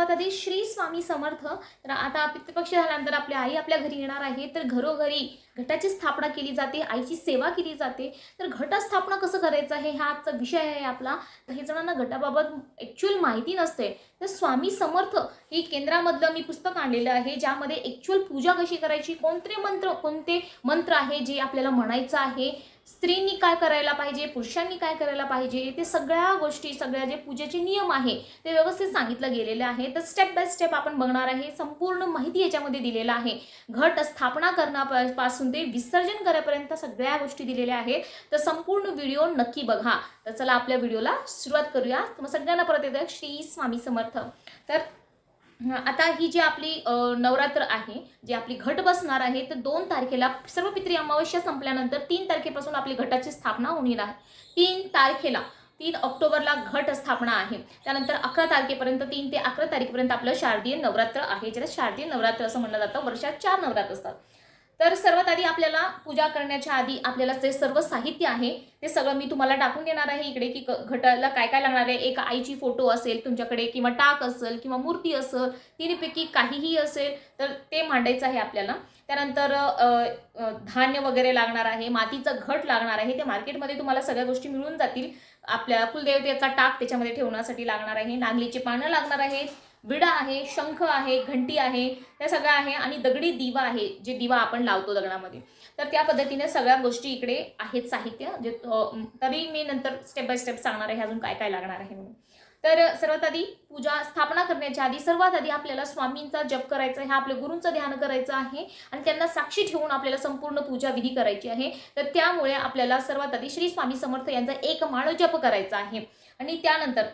सर्वात आधी श्री स्वामी समर्थ. तर आता पितृपक्ष झाल्यानंतर आपली आई आपल्या घरी येणार आहे. तर घरोघरी घटाची स्थापना केली जाते. आईची सेवा केली जाते. तर घटस्थापना कसं करायचं आहे? हा आजचा विषय आहे आपला. काही जणांना घटाबाबत ॲक्च्युअल माहिती नसते. तर स्वामी समर्थ ही केंद्रामधलं मी पुस्तक आणलेलं आहे ज्यामध्ये ॲक्च्युअल पूजा कशी करायची? कोणते मंत्र कोणते मंत्र आहे जे आपल्याला म्हणायचं आहे? स्त्रीनी काय करायला पाहिजे पुरुषांनी काय करायला पाहिजे ते सगळ्या गोष्टी सगळ्या जे पूजेचे नियम आहे ते व्यवस्थित सांगितलं गेलेले आहे. तर स्टेप बाय स्टेप आपण बघणार आहे संपूर्ण माहिती याच्यामध्ये दिलेलं आहे. घट स्थापना करण्यापासून ते विसर्जन करेपर्यंत सगळ्या गोष्टी दिलेल्या आहेत. तर संपूर्ण व्हिडिओ नक्की बघा. तर चला आपल्या व्हिडिओला सुरुवात करूया. मग सगळ्यांना परत येतं श्री स्वामी समर्थ. तर आता ही जी आपली नवरात्र आहे जी आपली घट बसणार आहे तर दोन तारखेला सर्व पित्री अमावस्या संपल्यानंतर तीन तारखेपासून आपली घटाची स्थापना होणार आहे. तीन तारखेला तीन ऑक्टोबरला घट स्थापना आहे. त्यानंतर अकरा तारखेपर्यंत तीन ते अकरा तारखेपर्यंत आपलं शारदीय नवरात्र आहे. ज्याला शारदीय नवरात्र असं म्हणलं जातं वर्षात चार नवरात्र असतात. तर सर्वात आधी आपल्याला पूजा करण्याच्या आधी आपल्याला जे सर्व साहित्य आहे ते सगळं मी तुम्हाला टाकून देणार आहे इकडे की क- घटाला काय काय लागणार आहे. एक आईची फोटो असेल तुमच्याकडे किंवा टाक असेल किंवा मूर्ती असेल तिन्हीपैकी काहीही असेल तर ते मांडायचं आहे आपल्याला. त्यानंतर धान्य वगैरे लागणार आहे मातीचं घट लागणार आहे ते मार्केटमध्ये तुम्हाला सगळ्या गोष्टी मिळून जातील. आपल्या कुलदेवतेचा टाक त्याच्यामध्ये ठेवण्यासाठी लागणार आहे नागलीची पानं लागणार आहेत विडा आहे शंख आहे घंटी आहे त्या सगळ्या आहे आणि दगडी दिवा आहे जे दिवा आपण लावतो दगडामध्ये. तर त्या पद्धतीने सगळ्या गोष्टी इकडे आहेत साहित्य जे तरी मी नंतर स्टेप बाय स्टेप सांगणार आहे अजून काय काय लागणार आहे म्हणून. तर सर्वात आधी पूजा स्थापना करण्याच्या आधी सर्वात आधी आपल्याला स्वामींचा जप करायचा आहे हा आपल्या गुरूंचं ध्यान करायचं आहे आणि त्यांना साक्षी ठेवून आपल्याला संपूर्ण पूजा विधी करायची आहे. तर त्यामुळे आपल्याला सर्वात आधी श्री स्वामी समर्थ यांचा एक माळ जप करायचा आहे. आणि त्यानंतर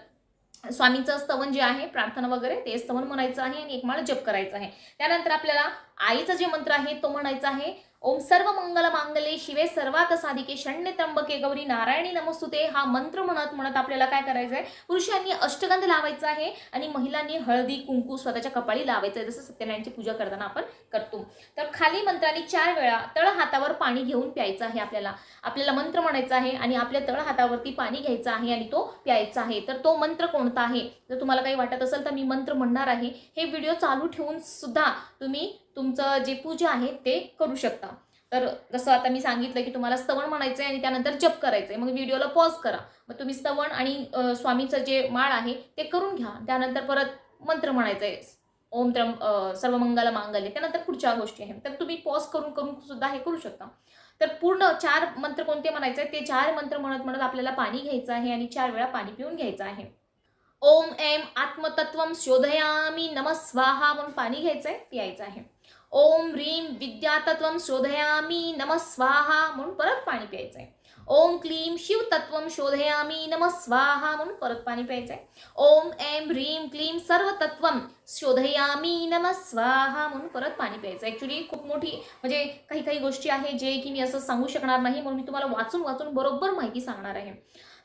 स्वामीचं स्तवन जे आहे प्रार्थना वगैरे ते स्तवन म्हणायचं आहे आणि एक माळ जप करायचा आहे. त्यानंतर आपल्याला आईचा जे मंत्र आहे तो म्हणायचा आहे ओम सर्व मंगल मांगले शिवे सर्वात साधिके शण्य त्र्यंबके गौरी नारायणी नमस्तुते. हा मंत्र म्हणत म्हणत आपल्याला काय करायचं आहे पुरुषांनी अष्टगंध लावायचा आहे आणि महिलांनी हळदी कुंकू स्वतःच्या कपाळी लावायचं आहे जसं सत्यनारायणची पूजा करताना आपण करतो. तर खाली मंत्राने चार वेळा तळ हातावर पाणी घेऊन प्यायचं आहे आपल्याला. आपल्याला मंत्र म्हणायचा आहे आणि आपल्या तळ हातावरती पाणी घ्यायचं आहे आणि तो प्यायचा आहे. तर तो मंत्र कोणता आहे? जर तुम्हाला काही वाटत असेल तर मी मंत्र म्हणणार आहे. हे व्हिडिओ चालू ठेवून सुद्धा तुम्ही तुमचं जे पूजा आहे ते करू शकता. तर जसं आता मी सांगितलं की तुम्हाला स्तवण म्हणायचं आहे आणि त्यानंतर जप करायचं आहे मग व्हिडिओला पॉज करा. मग तुम्ही स्तवण आणि स्वामीचं जे माळ आहे ते करून घ्या. त्यानंतर परत मंत्र म्हणायचं आहे ओम त्र सर्व मंगल मांगल्य. त्यानंतर पुढच्या गोष्टी आहेत. तर तुम्ही पॉज करून करून सुद्धा हे करू शकता. तर पूर्ण चार मंत्र कोणते म्हणायचे आहे ते चार मंत्र म्हणत म्हणत आपल्याला पाणी घ्यायचं आहे आणि चार वेळा पाणी पिऊन घ्यायचं आहे. ओम एम आत्मतत्वम शोधयामी नमस्वाहा म्हणून पाणी घ्यायचं आहे पियायचं आहे. ओम ह्रीम विद्यातत्वम शोधयामी नम स्वाहा म्हणून परत पाणी प्यायचं आहे ओम क्लीम शिवतत्वम शोधयामी नम स्वाहा म्हणून परत पाणी प्यायचं आहे ओम एम ह्रीम क्लीम सर्व तत्वम शोधयामी नम स्वाहा म्हणून परत पाणी प्यायचं ॲक्च्युली खूप मोठी म्हणजे काही काही गोष्टी आहे जे की मी असं सांगू शकणार नाही म्हणून मी तुम्हाला वाचून वाचून बरोबर माहिती सांगणार आहे.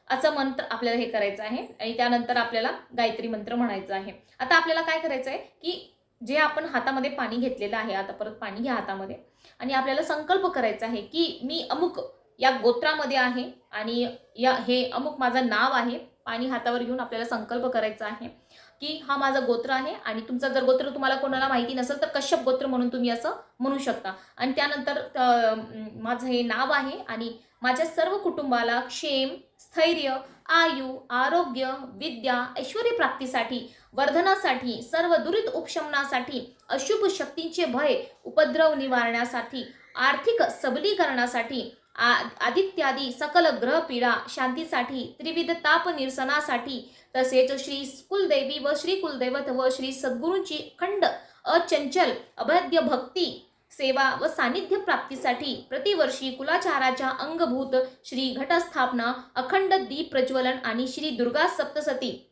असं मंत्र आपल्याला हे करायचं आहे आणि त्यानंतर आपल्याला गायत्री मंत्र म्हणायचं आहे. आता आपल्याला काय करायचं आहे की जे आपण हातामध्ये पाणी घेतलेलं आहे आता परत पाणी घ्या हातामध्ये. आणि आपल्याला संकल्प करायचा आहे की मी अमुक या गोत्रामध्ये आहे आणि या हे अमुक माझं नाव आहे. पाणी हातावर घेऊन आपल्याला संकल्प करायचा आहे की हा माझा गोत्र आहे आणि तुमचा जर गोत्र तुम्हाला कोणाला माहिती नसेल तर कश्यप गोत्र म्हणून तुम्ही असं म्हणू शकता. आणि त्यानंतर माझं हे नाव आहे आणि माझ्या सर्व कुटुंबाला क्षेम स्थैर्य आयु आरोग्य विद्या ऐश्वर्य प्राप्तीसाठी वर्धनासाठी सर्व दुरित उपशमनासाठी अशुभ शक्तींचे भय उपद्रव निवारण्यासाठी आर्थिक सबलीकरणासाठी आदित्यादी सकल ग्रह पीडा शांतीसाठी त्रिविध ताप निरसनासाठी तसेच श्री कुलदेवी व श्री कुलदैवत व श्री सद्गुरूंची खंड अचंचल अभद्य भक्ती सेवा व सानिध्य प्राप्तीसाठी प्रतिवर्षी कुलाचाराच्या अंगभूत श्री घटस्थापना अखंड दीप प्रज्वलन आणि श्री दुर्गा सप्तसती.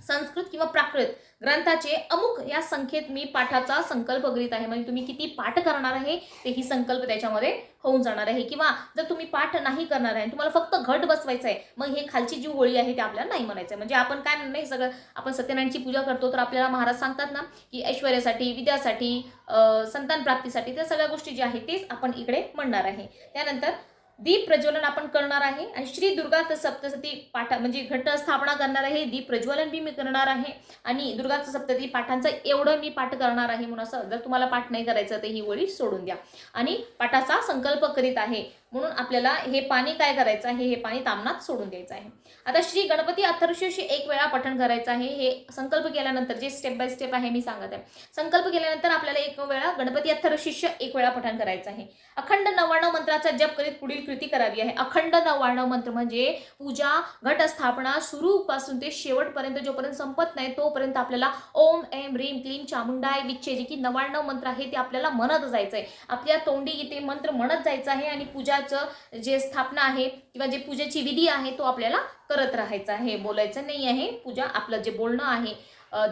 संस्कृत किंवा प्राकृत ग्रंथाचे अमुक या संख्येत मी पाठाचा संकल्प करीत आहे. म्हणजे तुम्ही किती पाठ करणार आहे ते ही संकल्प त्याच्यामध्ये होऊन जाणार आहे. किंवा जर तुम्ही पाठ नाही करणार आहे तुम्हाला फक्त घट बसवायचं आहे मग हे खालची जी ओळी आहे ते आपल्याला नाही म्हणायचं आहे म्हणजे आपण काय म्हणणं हे सगळं आपण सत्यनारायणची पूजा करतो तर आपल्याला महाराज सांगतात ना की ऐश्वर्यासाठी विद्यासाठी संतान प्राप्तीसाठी त्या सगळ्या गोष्टी ज्या आहेत तेच आपण इकडे म्हणणार आहे. त्यानंतर दीप प्रज्वलन आपण करणार आहे आणि श्री दुर्गा त- सप्तशती पाठा म्हणजे घट स्थापना करणार आहे दीप प्रज्वलन बी मी करणार आहे आणि दुर्गा सप्तती पाठांचं एवढं मी पाठ करणार आहे म्हणून असं जर तुम्हाला पाठ नाही करायचं तर ही ओळी सोडून द्या. आणि पाठाचा संकल्प करीत आहे म्हणून आपल्याला हे पाणी काय करायचं आहे? हे पाणी तामनात सोडून द्यायचं आहे. आता श्री गणपती अथर्वशीर्ष एक वेळा पठण करायचं आहे. हे संकल्प केल्यानंतर जे स्टेप बाय स्टेप आहे मी सांगत आहे. संकल्प केल्यानंतर आपल्याला एक वेळा गणपती अथर्वशीर्ष एक वेळा पठण करायचं आहे. अखंड नव्याण्णव मंत्राचा जप करीत पुढील कृती करावी आहे. अखंड नव्याण्णव मंत्र म्हणजे पूजा घटस्थापना सुरूपासून ते शेवटपर्यंत जोपर्यंत संपत नाही तोपर्यंत आपल्याला ओम एम रीम क्लीम चामुंडाय विच्छे जे की नव्याण्णव मंत्र आहे ते आपल्याला म्हणत जायचं आहे आपल्या तोंडी इथे मंत्र म्हणत जायचं आहे आणि पूजा पूजाचं जे स्थापना आहे किंवा जे पूजेची विधी आहे तो आपल्याला करत राहायचा आहे. बोलायचं नाही आहे. पूजा आपलं जे बोलणं आहे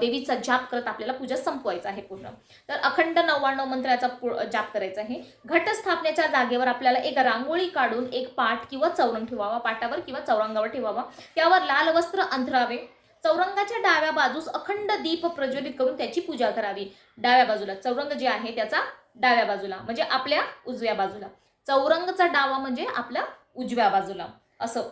देवीचा जाप करत आपल्याला पूजा संपवायचा आहे पूर्ण. तर अखंड नव्याण्णव मंत्राचा जाप करायचा आहे. घटस्थापनेच्या जागेवर आपल्याला एक रांगोळी काढून एक पाठ किंवा चौरंग ठेवावा पाटावर किंवा चौरंगावर ठेवावा. त्यावर लाल वस्त्र अंथरावे. चौरंगाच्या डाव्या बाजूस अखंड दीप प्रज्वलित करून त्याची पूजा करावी. डाव्या बाजूला चौरंग जे आहे त्याचा डाव्या बाजूला म्हणजे आपल्या उजव्या बाजूला. चौरंगचा डावा म्हणजे आपल्या उजव्या बाजूला. असं.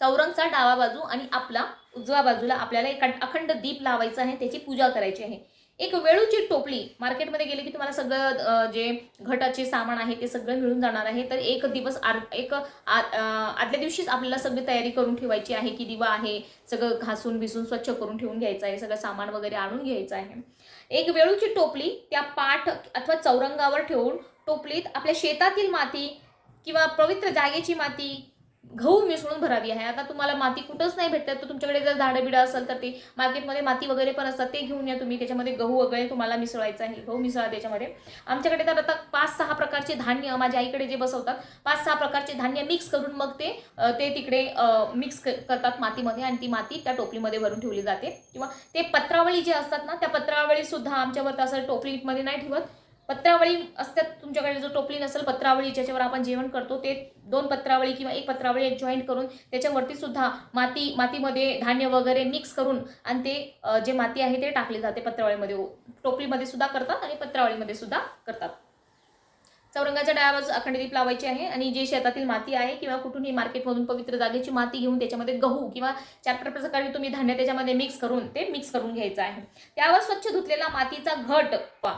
चौरंगचा डावा बाजू आणि आपला उजव्या बाजूला आपल्याला एक अखंड दीप लावायचा आहे त्याची पूजा करायची आहे. एक वेळूची टोपली मार्केटमध्ये गेले की तुम्हाला सगळं जे घटाचे सामान आहे ते सगळं मिळून जाणार आहे. तर एक दिवस आर एक आदल्या दिवशीच आपल्याला सगळी तयारी करून ठेवायची आहे की दिवा आहे सगळं घासून भिसून स्वच्छ करून ठेवून घ्यायचं आहे सगळं सामान वगैरे आणून घ्यायचं आहे. एक वेळूची टोपली त्या पाठ अथवा चौरंगावर ठेवून टोपलीत आपल्या शेतातील माती किंवा पवित्र जागेची माती गहू मिसळून भरावी आहे. आता तुम्हाला माती कुठंच नाही भेटत. तर तुमच्याकडे जर झाडं बिडं असेल तर ते मार्केटमध्ये माती वगैरे पण असतात ते घेऊन या तुम्ही. त्याच्यामध्ये गहू वगैरे तुम्हाला मिसळायचं आहे. गहू मिसळा त्याच्यामध्ये. आमच्याकडे तर आता पाच सहा प्रकारचे धान्य माझ्या आईकडे जे बसवतात पाच सहा प्रकारचे धान्य मिक्स करून मग ते ते तिकडे मिक्स करतात मातीमध्ये आणि ती माती त्या टोपलीमध्ये भरून ठेवली जाते. किंवा ते पत्रावळी जे असतात ना त्या पत्रावळीसुद्धा आमच्यावर तर असं टोपलीमध्ये नाही ठेवत. पत्रावळी असतात तुमच्याकडे जो टोपली नसेल पत्रावळी ज्याच्यावर आपण जेवण करतो ते दोन पत्रावळी किंवा एक पत्रावळी एक जॉईंट करून त्याच्यावरती सुद्धा माती मातीमध्ये धान्य वगैरे मिक्स करून आणि ते जे माती आहे ते टाकले जाते पत्रावळीमध्ये. टोपलीमध्ये सुद्धा करतात आणि पत्रावळीमध्ये सुद्धा करतात. चौरंगाच्या डाव्या बाजूस अखंड लावायची आहे आणि जे शेतातील माती आहे किंवा कुठूनही मार्केटमधून पवित्र जागेची माती घेऊन त्याच्यामध्ये गहू किंवा चार प्रकारे तुम्ही धान्य त्याच्यामध्ये मिक्स करून ते मिक्स करून घ्यायचं आहे. त्यावर स्वच्छ धुतलेला मातीचा घट वा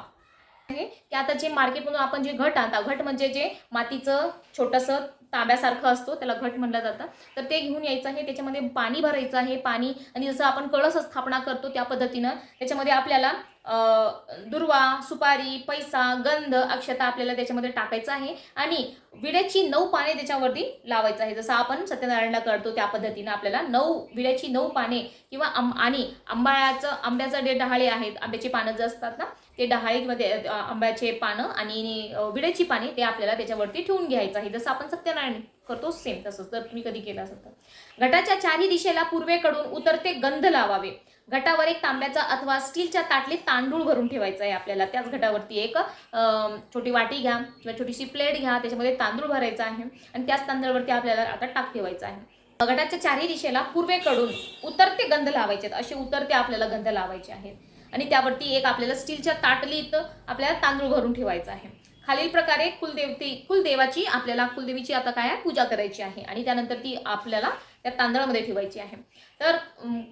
आहे. की आता जे मार्केटमधून आपण जे घट आणता घट म्हणजे जे मातीचं छोटंसं तांब्यासारखं असतो त्याला घट म्हणलं जातं. तर ते घेऊन यायचं आहे त्याच्यामध्ये पाणी भरायचं आहे. पाणी आणि जसं आपण कळस स्थापना करतो त्या पद्धतीनं त्याच्यामध्ये आपल्याला दुर्वा सुपारी पैसा गंध अक्षता आपल्याला त्याच्यामध्ये टाकायचं आहे. आणि विड्याची नऊ पाने त्याच्यावरती लावायचं आहे. जसं आपण सत्यनारायणला करतो त्या पद्धतीनं आपल्याला नऊ विड्याची नऊ पाने किंवा आम आणि आंबाळ्याचं आंब्याचं जे डहाळे आहेत आंब्याची पानं जे असतात ना ते डहाळे किंवा ते आंब्याचे पानं आणि विड्याची पाने ते आपल्याला त्याच्यावरती ठेवून घ्यायचं आहे. जसं आपण सत्यनारायण करतो सेम तसंच. जर तुम्ही कधी केलं असेल तर. घटाच्या चारही दिशेला पूर्वेकडून उतरते गंध लावावे. घटावर एक तांब्याचा अथवा स्टीलच्या ताटलीत तांदूळ भरून ठेवायचा आहे आपल्याला. त्याच घटावरती एक छोटी वाटी घ्या किंवा छोटीशी प्लेट घ्या त्याच्यामध्ये तांदूळ भरायचा आहे आणि त्याच तांदळावरती आपल्याला आता टाक ठेवायचा आहे. घटाच्या चारही दिशेला पूर्वेकडून उतरते गंध लावायचे आहेत. असे उतरते आपल्याला गंध लावायचे आहेत. आणि त्यावरती एक आपल्याला स्टीलच्या ताटलीत आपल्याला तांदूळ भरून ठेवायचा आहे. खालील प्रकारे कुलदेवती कुलदेवाची आपल्याला कुलदेवीची आता काय पूजा करायची आहे. आणि त्यानंतर ती आपल्याला त्या तांदळामध्ये ठेवायची आहे. तर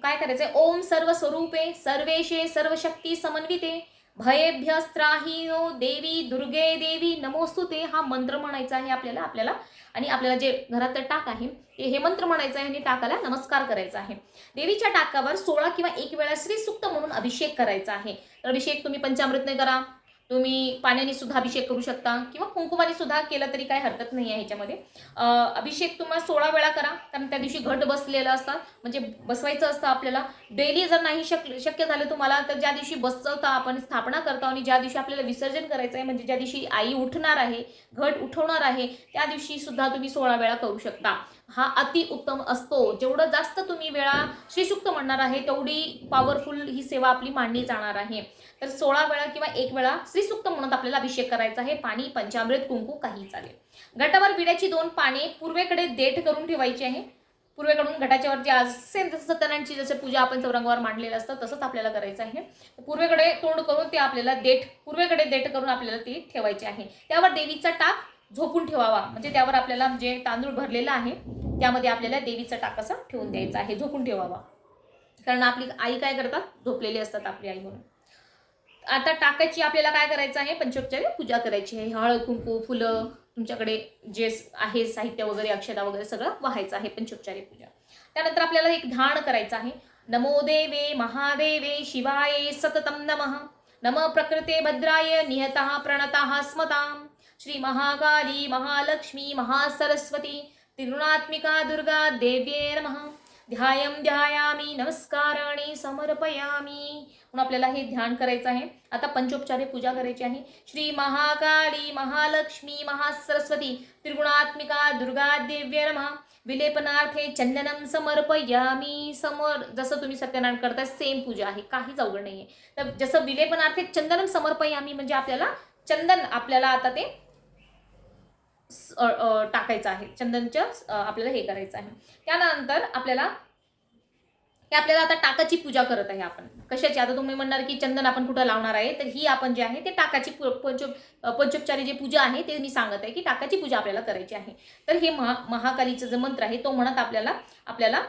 काय करायचंय? ओम सर्व स्वरूपे सर्वेशे सर्वशक्ती समन्विते भयेभ्यस्त्राहीनो देवी दुर्गे देवी नमोस्तुते हा मंत्र म्हणायचा आहे आपल्याला आपल्याला. आणि आपल्याला जे घरात टाक आहे ते हे मंत्र म्हणायचं आहे आणि टाकाला नमस्कार करायचा आहे. देवीच्या टाकावर सोळा किंवा एक वेळा श्री सुक्त म्हणून अभिषेक करायचा आहे. तर अभिषेक तुम्ही पंचामृतने करा. तुम्ही पाण्याने सुद्धा अभिषेक करू शकता किंवा कुंकुमाने सुद्धा केलं तरी काही हरकत नाही आहे ह्याच्यामध्ये. अभिषेक तुम्हाला सोळा वेळा करा कारण त्या दिवशी घट बसलेलं असतात म्हणजे बसवायचं असतं आपल्याला. डेली जर नाही शक शक्य झालं तुम्हाला तर ज्या दिवशी बसवता आपण स्थापना करतो आणि ज्या दिवशी आपल्याला विसर्जन करायचं आहे म्हणजे ज्या दिवशी आई उठणार आहे घट उठवणार आहे त्या दिवशी सुद्धा तुम्ही सोळा वेळा करू शकता. हा अति उत्तम असतो. जेवढं जास्त तुम्ही वेळा श्रीसुक्त म्हणणार आहे तेवढी पॉवरफुल ही सेवा आपली मांडली जाणार आहे. तर सोळा वेळा किंवा एक वेळा श्रीसुक्त म्हणून आपल्याला अभिषेक करायचा आहे. पाणी पंचामृत कुंकू काही चालेल. घटावर विड्याची दोन पाने पूर्वेकडे देठ करून ठेवायची आहे. पूर्वेकडून घटाच्या वरती आज सेम जसं सत्यनारायणची जसं पूजा आपण चौरंगावर मांडलेलं असतं तसंच आपल्याला करायचं आहे. पूर्वेकडे तोंड करून ते आपल्याला देठ पूर्वेकडे देठ करून आपल्याला ते ठेवायचे आहे. त्यावर देवीचा टाक झोपून ठेवावा. म्हणजे त्यावर आपल्याला जे तांदूळ भरलेलं आहे त्यामध्ये आपल्याला देवीचा टाकासा ठेवून द्यायचा आहे. झोपून ठेवावा. कारण आपली आई काय करतात? झोपलेली असतात आपली आई म्हणून. आता टाकायची आपल्याला काय करायचं आहे? पंचोपचारी पूजा करायची आहे. हळद कुंकू फुलं तुमच्याकडे जे आहे साहित्य वगैरे अक्षता वगैरे सगळं वाहायचं आहे पंचोपचारी पूजा. त्यानंतर आपल्याला एक ध्यान करायचं आहे. नमो देवे महादेवे शिवाय सततम नमः. नम प्रकृते भद्राय निहता प्रणतः स्मताम. श्री महाकाली महालक्ष्मी महासरस्वती त्रिगुणात्मिका दुर्गा देव्ये नमः. ध्यायम ध्यायामी नमस्काराने समर्पयामी. म्हणून आपल्याला हे ध्यान करायचं आहे. आता पंचोपचारे पूजा करायची आहे. श्री महाकाली महालक्ष्मी महासरस्वती त्रिगुणात्मिका दुर्गा देव्य नमः. विलेपनार्थे चंदनम समर्पयामी समोर. जसं तुम्ही सत्यनारायण करताय सेम पूजा आहे. काहीच अवघड नाही आहे तर जसं विलेपनार्थे चंदनम समर्पयामी म्हणजे आपल्याला चंदन आपल्याला आता ते टाकायचं आहे. चंदनच्या आपल्याला हे करायचं आहे. त्यानंतर आपल्याला हे आपल्याला आता टाकाची पूजा करत आहे आपण. कशाची? आता तुम्ही म्हणणार की चंदन आपण कुठं लावणार आहे? तर ही आपण जे आहे ते टाकाची पंच पंचो पंचोपचारी जे पूजा आहे ते मी सांगत आहे की टाकाची पूजा आपल्याला करायची आहे. तर हे महा महाकालीचं जे मंत्र आहे तो म्हणत आपल्याला आपल्याला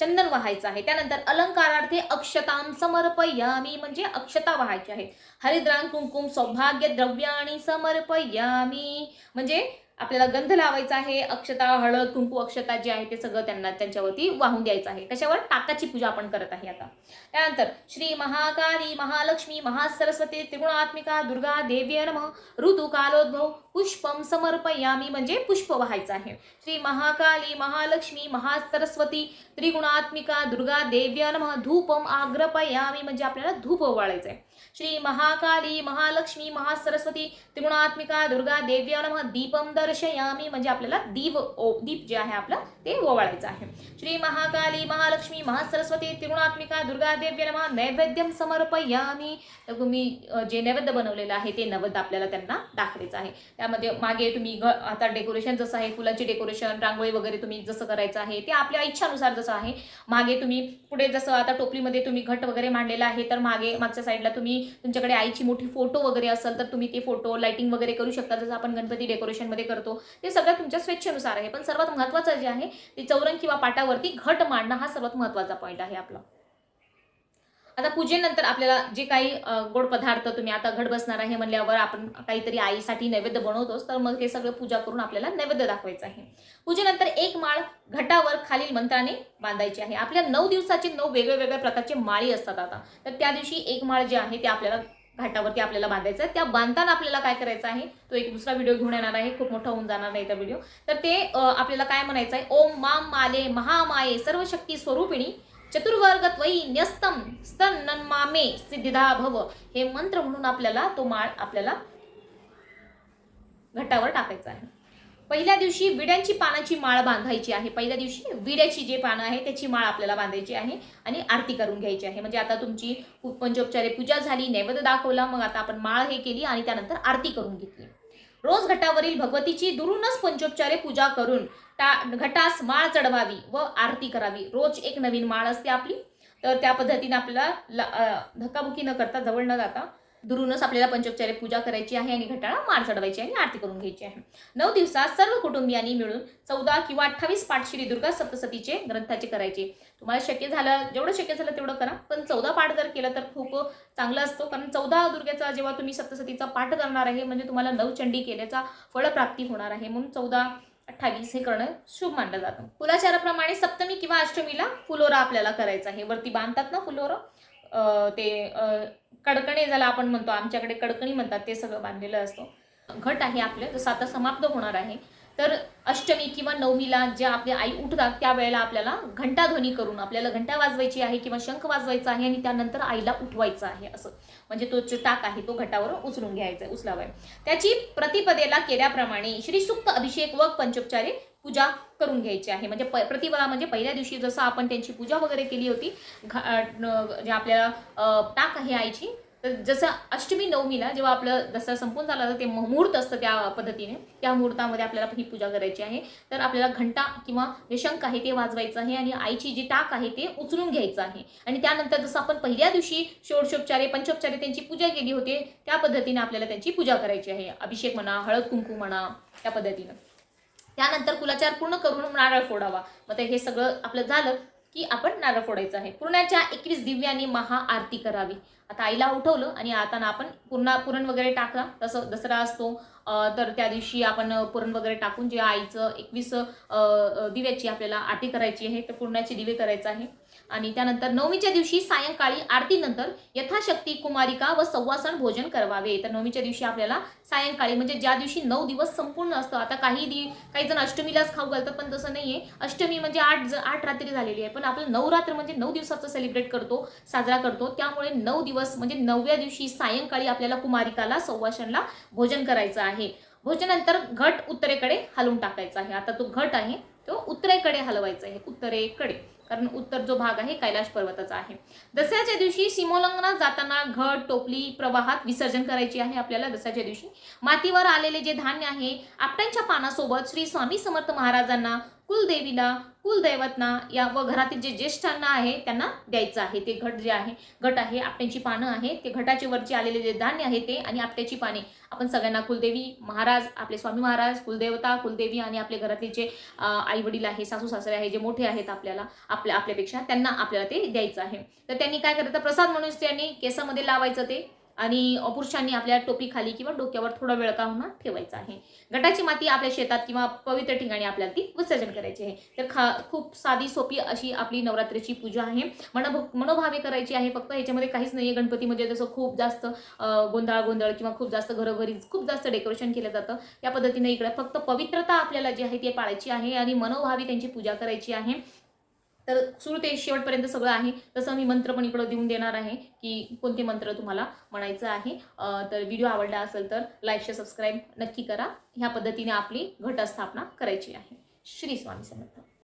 चंदन वाहायचं आहे. त्यानंतर अलंकारार्थे अक्षतां समर्पयामी म्हणजे अक्षता वाहायची आहे. हरिद्रांग कुंकुम सौभाग्य द्रव्याणी समर्पयामी म्हणजे आपल्याला गंध लावायचा आहे अक्षता हळद कुंकू अक्षता जे आहे ते सगळं त्यांना त्यांच्यावरती वाहून द्यायचं आहे. कशावर टाकाची पूजा आपण करत आहे आता. त्यानंतर श्री महाकाली महालक्ष्मी महासरस्वती त्रिगुणात्मिका दुर्गा देव्य नम ऋतू कालोद्भव पुष्पम समर्पयामी म्हणजे पुष्प व्हायचं आहे. श्री महाकाली महालक्ष्मी महासरस्वती त्रिगुणात्मिका दुर्गा देव्य नम धूपम आग्रपयामी म्हणजे आपल्याला धूप वाळायचं आहे श्री महाकाली महालक्ष्मी महासरस्वती त्रिगुणात्मिका दुर्गा देव्या नम. दीपम दर्शयामी. म्हणजे आपल्याला दीप ओ दीप जे आहे आपलं ते ओवाळायचं आहे. श्री महाकाली महालक्ष्मी महासरस्वती त्रिगुणात्मिका दुर्गा देव्य नम. नैवेद्यम समर्पयामी. तर तुम्ही जे नैवेद्य बनवलेलं आहे ते नैवेद्य आपल्याला त्यांना दाखवायचं आहे. त्यामध्ये मागे तुम्ही घ आता डेकोरेशन जसं आहे फुलांची डेकोरेशन रांगोळी वगैरे तुम्ही जसं करायचं आहे ते आपल्या इच्छानुसार जसं आहे. मागे तुम्ही पुढे जसं आता टोपलीमध्ये तुम्ही घट वगैरे मांडलेला आहे तर मागे मागच्या साईडला तुम्ही तुमच्याकडे आईची मोठी फोटो वगैरे असेल तर तुम्ही ते फोटो लाइटिंग वगैरे करू शकता जसं आपण गणपती डेकोरेशनमध्ये करतो. ते सगळं तुमच्या स्वेच्छेनुसार आहे. पण सर्वात महत्त्वाचं जे आहे ते चौरंग किंवा पाटावरती घट मांडणं हा सर्वात महत्त्वाचा पॉईंट आहे आपला. आता पूजेनंतर आपल्याला जे काही गोड पदार्थ तुम्ही आता घड बसणार आहे म्हणल्यावर आपण काहीतरी आईसाठी नैवेद्य बनवतोच तर मग हे सगळं पूजा करून आपल्याला नैवेद्य दाखवायचं आहे. पूजेनंतर एक माळ घटावर खालील मंत्राने बांधायची आहे. आपल्या नऊ दिवसाचे नऊ वेगळ्या वेगळ्या प्रकारचे माळी असतात आता. तर त्या दिवशी एक माळ जे आहे ते आपल्याला घाटावरती आपल्याला बांधायचं आहे. त्या बांधताना आपल्याला काय करायचं आहे तो एक दुसरा व्हिडिओ घेऊन येणार आहे. खूप मोठा होऊन जाणार नाही त्या व्हिडिओ. तर ते आपल्याला काय म्हणायचं आहे? ओम माम माले महामाये सर्व शक्ती स्वरूपिणी. चतुर्वर्गत्वयी न्यस्तम स्तन नन्मामे सिद्धिदा भव. हे मंत्र म्हणून आपल्याला तो माळ आपल्याला घटावर टाकायचा आहे. पहिल्या दिवशी विड्यांची पानाची माळ बांधायची आहे. पहिल्या दिवशी विड्याची जे पानं आहे त्याची माळ आपल्याला बांधायची आहे आणि आरती करून घ्यायची आहे. म्हणजे आता तुमची पंचोपचारे पूजा झाली नैवेद्य दाखवला मग आता आपण माळ हे केली आणि त्यानंतर आरती करून घेतली. रोज घटावरील भगवतीची दुरूनच पंचोपचारे पूजा करून टा घटास माळ चढवावी व आरती करावी. रोज एक नवीन माळ असते आपली. तर त्या पद्धतीने आपल्याला ला- धक्काबुक्की न करता जवळ न जाता दुरूनच आपल्याला पंचोपचारे पूजा करायची आहे आणि घटाळा माळ चढवायची आहे आणि आरती करून घ्यायची आहे. नऊ दिवसात सर्व कुटुंबियांनी मिळून चौदा किंवा अठ्ठावीस पाठ श्री दुर्गा सप्तसतीचे ग्रंथाचे करायचे. तुम्हाला शक्य झालं जेवढं शक्य झालं तेवढं करा. पण चौदा पाठ जर केलं तर खूप चांगलं असतो. कारण चौदा दुर्गेचा जेव्हा तुम्ही सप्तसतीचा पाठ करणार आहे म्हणजे तुम्हाला नवचंडी केल्याचा फळप्राप्ती होणार आहे. म्हणून चौदा अठ्ठावीस हे करणं शुभ मानलं जातं. कुलाचाराप्रमाणे सप्तमी किंवा अष्टमीला फुलोरा आपल्याला करायचा आहे. वरती बांधतात ना फुलोरा? ते कडकणे ज्याला आपण म्हणतो आमच्याकडे कडकणी म्हणतात ते सगळं बांधलेलं असतो. घट आहे आपलं जसं आता समाप्त होणार आहे. तर अष्टमी किंवा नवमीला जे आपले आई उठतात त्यावेळेला आपल्याला घंटाध्वनी करून आपल्याला घंटा वाजवायची आहे किंवा शंख वाजवायचा आहे आणि त्यानंतर आईला उठवायचं आहे असं. म्हणजे तो जो टाक आहे तो घटावर उचलून घ्यायचा आहे उचलावा त्याची प्रतिपदेला केल्याप्रमाणे श्रीसुक्त अभिषेक व पंचोपचारे पूजा करून घ्यायची आहे. म्हणजे प प्रतिबळा म्हणजे पहिल्या दिवशी जसं आपण त्यांची पूजा वगैरे केली होती घा- जे आपल्याला टाक आहे आईची तर जसं अष्टमी नवमीला जेव्हा आपलं दसरा संपून झाला तर ते मुहूर्त असतं त्या पद्धतीने. त्या मुहूर्तामध्ये आपल्याला ही पूजा करायची आहे. तर आपल्याला घंटा किंवा जे शंख आहे ते वाजवायचं आहे आणि आईची जी टाक आहे ते उचलून घ्यायचं आहे. आणि त्यानंतर जसं आपण पहिल्या दिवशी षोडशोपचारे पंचोपचारे त्यांची पूजा केली होती त्या पद्धतीने आपल्याला त्यांची पूजा करायची आहे. अभिषेक म्हणा हळद कुंकू म्हणा त्या पद्धतीनं. त्यानंतर कुलाचार पूर्ण करून नारळ फोडावा. मग ते हे सगळं आपलं झालं की आपण नारळ फोडायचं आहे. पूर्णाच्या एकवीस दिव्यांनी महाआरती करावी. आता आईला उठवलं आणि आता ना आपण पूर्ण पुरण वगैरे टाकला. तसं दसरा असतो तर त्या दिवशी आपण पुरण वगैरे टाकून जे आईचं एकवीस दिव्याची आपल्याला आरती करायची आहे तर पूर्णाचे दिवे करायचं आहे. आणि त्यानंतर नवमीच्या दिवशी सायंकाळी आरतीनंतर यथाशक्ती कुमारिका व सव्वासण भोजन करवावे. तर नवमीच्या दिवशी आपल्याला सायंकाळी म्हणजे ज्या दिवशी नऊ दिवस संपूर्ण असतं आता काही दि काही जण अष्टमीलाच खाऊ घालतात पण तसं नाही आहे अष्टमी म्हणजे आठ ज- आठ रात्री झालेली आहे. पण आपण नवरात्र म्हणजे नऊ दिवसाचं सेलिब्रेट करतो साजरा करतो. त्यामुळे नऊ दिवस म्हणजे नवव्या दिवशी सायंकाळी आपल्याला कुमारिकाला सव्वासणला भोजन करायचं आहे. भोजनानंतर घट उत्तरेकडे हलवून टाकायचा आहे. आता तो घट आहे तो उत्तरेकडे हलवायचा आहे. उत्तरेकडे. कारण उत्तर जो भाग आहे कैलाश पर्वताचा आहे. दसऱ्याच्या दिवशी सीमोल्लंघनात जाताना घट टोपली प्रवाहात विसर्जन करायची आहे आपल्याला दसऱ्याच्या दिवशी. मातीवर आलेले जे धान्य आहे आपट्यांच्या पानासोबत श्री स्वामी समर्थ महाराजांना कुलदेवीला कुलदैवतना या व घरातील जे ज्येष्ठांना आहे त्यांना द्यायचं आहे. ते घट जे आहे घट आहे आपट्याची पानं आहे ते घटाचे वरचे आलेले जे धान्य आहे ते आणि आपट्याची पाने. आपण सगळ्यांना कुलदेवी महाराज आपले स्वामी महाराज कुलदेवता कुलदेवी आणि आपले घरातले जे आई वडील आहे सासू सासरे आहे जे मोठे आहेत आपल्याला आपल्या आपल्यापेक्षा त्यांना आपल्याला ते द्यायचं आहे. तर त्यांनी काय करायचं प्रसाद म्हणून त्यांनी केसामध्ये लावायचं ते. आणि पुरुषांनी आपल्या टोपीखाली किंवा डोक्यावर थोडा वेळ का होणार ठेवायचा आहे. गटाची माती आपल्या शेतात किंवा पवित्र ठिकाणी आपल्याला ती विसर्जन करायची आहे. तर खा खूप साधी सोपी अशी आपली नवरात्रीची पूजा आहे. मन मनोभावे करायची आहे. फक्त ह्याच्यामध्ये काहीच नाही आहे गणपती म्हणजे जसं खूप जास्त गोंधळ गोंधळ किंवा खूप जास्त घरोघरी खूप जास्त डेकोरेशन केलं जातं. या पद्धतीने इकडे फक्त पवित्रता आपल्याला जी आहे ती पाळायची आहे आणि मनोभावी त्यांची पूजा करायची आहे. तर सुरू ते शेवटपर्यंत सगळं आहे. तसं मी मंत्र पण इकडं देऊन देणार आहे की कोणते मंत्र तुम्हाला म्हणायचं आहे. तर व्हिडिओ आवडला असेल तर लाईक शेअर सबस्क्राईब नक्की करा. ह्या पद्धतीने आपली घटस्थापना करायची आहे. श्री स्वामी समर्थ.